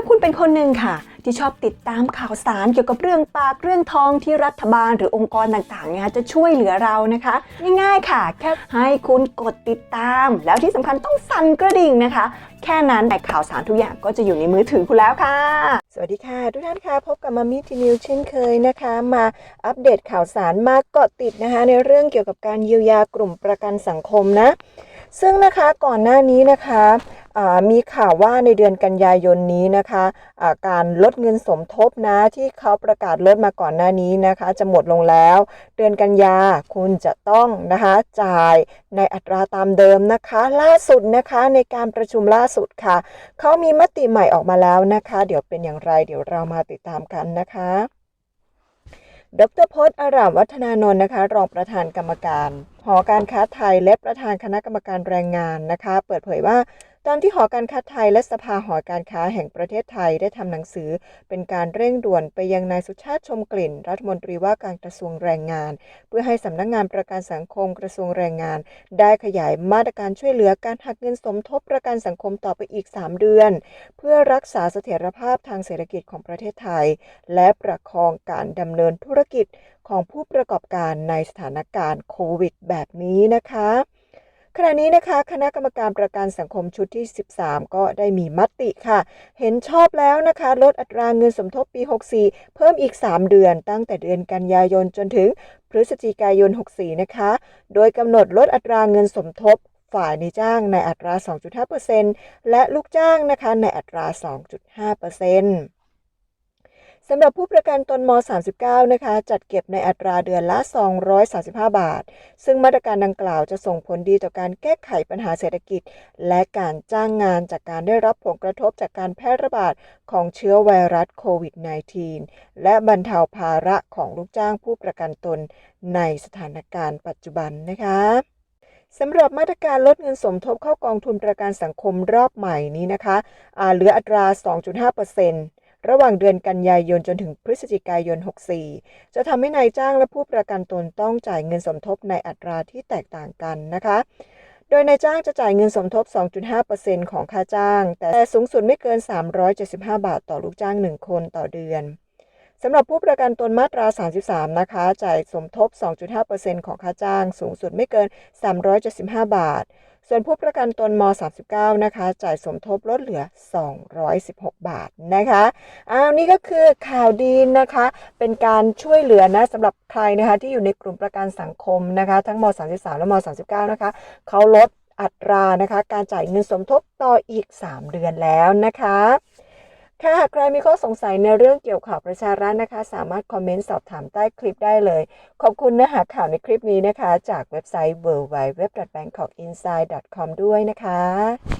าคุณเป็นคนหนึ่งค่ะ ที่ชอบติดตามข่าวสารเกี่ยวกับเรื่องปากเรื่องทองที่รัฐบาลหรือองค์กรต่างๆเนี่ยจะช่วยเหลือเรานะคะ ง่ายๆค่ะ แค่ให้คุณกดติดตาม แล้วที่สำคัญต้องสั่นกระดิ่งนะคะ แค่นั้นแต่ข่าวสารทุกอย่างก็จะอยู่ในมือถือคุณแล้วค่ะ สวัสดีค่ะ ทุกท่านค่ะพบกับมามิทีนิวเช่นเคยนะคะ มาอัปเดตข่าวสารมาเกาะติดนะคะ ในเรื่องเกี่ยวกับการเยียวยากลุ่มประกันสังคมนะ ซึ่งนะคะก่อนหน้านี้นะคะมีข่าวว่าในเดือนกันยายนนี้นะคะอ่าการลดเงินสมทบนะที่เขาประกาศลดมาก่อนหน้านี้นะคะ จะหมดลงแล้ว เดือนกันยาคุณจะต้องนะคะจ่ายในอัตราตามเดิมนะคะ ล่าสุดนะคะในการประชุมล่าสุดค่ะ เขามีมติใหม่ออกมาแล้วนะคะ เดี๋ยวเป็นอย่างไร เดี๋ยวเรามาติดตามกันนะคะ ดรพจน์อารามวัฒนานนท์นะคะ รองประธานกรรมการหอการค้าไทยและประธานคณะกรรมการแรงงานนะคะ เปิดเผยว่า ตามที่หอการค้าไทยและสภาหอการค้าแห่งประเทศไทยได้ทำหนังสือ เป็นการเร่งด่วนไปยังนายสุชาติชมกลิ่น รัฐมนตรีว่าการกระทรวงแรงงาน เพื่อให้สำนักงานประกันสังคมกระทรวงแรงงาน ได้ขยายมาตรการช่วยเหลือการหักเงินสมทบประกันสังคมต่อไปอีก 3 เดือน เพื่อรักษาเสถียรภาพทางเศรษฐกิจของประเทศไทย และประคองการดำเนินธุรกิจของผู้ประกอบการในสถานการณ์โควิด แบบนี้นะคะ ขณะนี้นะคะ คณะกรรมการประกันสังคมชุดที่ 13 ก็ได้มีมติค่ะ เห็นชอบแล้วนะคะ ลดอัตราเงินสมทบปี 64 เพิ่มอีก 3 เดือน ตั้งแต่เดือนกันยายนจนถึงพฤศจิกายน 64 นะคะ โดยกำหนดลดอัตราเงินสมทบฝ่ายในจ้างในอัตรา 2.5%และลูกจ้างนะคะในอัตรา 2.5% สำหรับผู้ประกันตนม 39 นะคะ จัดเก็บในอัตราเดือนละ 235 บาท ซึ่งมาตรการดังกล่าวจะส่งผลดีต่อการแก้ไขปัญหาเศรษฐกิจ และการจ้างงานจากการได้รับผลกระทบจากการแพร่ระบาดของเชื้อไวรัสโควิด -19 และบรรเทาภาระของลูกจ้างผู้ประกันตนในสถานการณ์ปัจจุบันนะคะสำหรับมาตรการลดเงินสมทบเข้ากองทุนประกันสังคมรอบใหม่นี้นะคะเหลืออัตรา 2.5% ระหว่างเดือนกันยายนจนถึงพฤศจิกายน 64 จะทำให้นายจ้างและผู้ประกันตนต้องจ่ายเงินสมทบในอัตราที่แตกต่างกันนะคะ โดยนายจ้างจะจ่ายเงินสมทบ 2.5%ของค่าจ้าง แต่สูงสุดไม่เกิน 375 บาทต่อลูกจ้าง 1 คนต่อเดือน สำหรับผู้ประกันตนมาตรา 33 นะคะ จ่ายสมทบ 2.5%ของค่าจ้าง สูงสุดไม่เกิน 375 บาท ส่วนผู้ประกันตนม 39 นะคะ จ่ายสมทบลดเหลือ 216 บาทนะคะอ้าวนี่ก็คือข่าวดีนะคะ เป็นการช่วยเหลือนะสำหรับใครนะคะที่อยู่ในกลุ่มประกันสังคมนะคะ ทั้งม 33 และม 39 นะคะ เขาลดอัตรานะคะ การจ่ายเงินสมทบต่ออีก 3 เดือนแล้วนะคะ ค่ะหากใครมีข้อสงสัยในเรื่องเกี่ยวข่าวประชารัฐนะคะ สามารถคอมเมนต์สอบถามใต้คลิปได้เลย ขอบคุณเนื้อหาข่าวในคลิปนี้นะคะ จากเว็บไซต์ w w w b a n g k o k i n s i d e c o m ด้วยนะคะ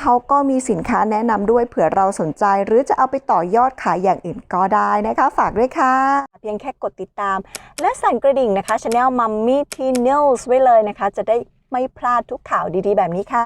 เขาก็มีสินค้าแนะนำด้วยเผื่อเราสนใจ หรือจะเอาไปต่อยอดขายอย่างอื่นก็ได้นะคะ ฝากด้วยค่ะ เพียงแค่กดติดตาม และสั่นกระดิ่งนะคะช anel Mummy Teen News ไว้เลยนะคะ จะได้ไม่พลาดทุกข่าวดีๆ แบบนี้ค่ะ